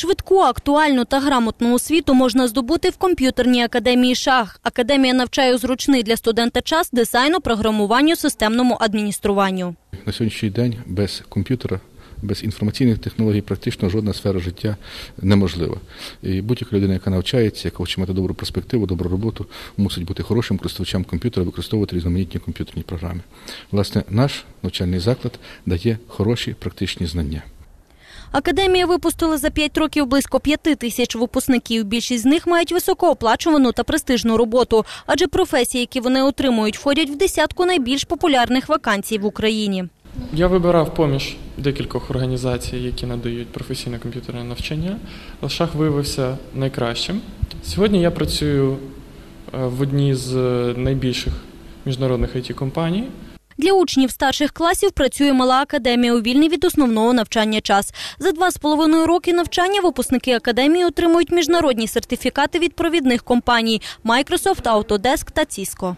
Швидку, актуальну та грамотну освіту можна здобути в комп'ютерній академії шах. Академія навчає зручний для студента час дизайну, програмуванню, системному адмініструванню. На сьогоднішній день без комп'ютера, без інформаційних технологій практично жодна сфера життя неможлива. І будь-яка людина, яка навчається, яка хоче мати добру перспективу, добру роботу, мусить бути хорошим користувачем комп'ютера, використовувати різноманітні комп'ютерні програми. Власне, наш навчальний заклад дає хороші практичні знання. Академія випустила за 5 років близько 5 тисяч випускників. Більшість з них мають високооплачувану та престижну роботу, адже професії, які вони отримують, входять в десятку найбільш популярних вакансій в Україні. Я вибирав поміж декількох організацій, які надають професійне комп'ютерне навчання. Шах виявився найкращим. Сьогодні я працюю е, в одній з найбільших міжнародних it компаній Для учнів старших класів працює мала академія у вільний від основного навчання час. За два з половиною роки навчання випускники академії отримують міжнародні сертифікати від провідних компаній Microsoft, Autodesk та Cisco.